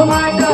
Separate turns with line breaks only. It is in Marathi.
Oh my God.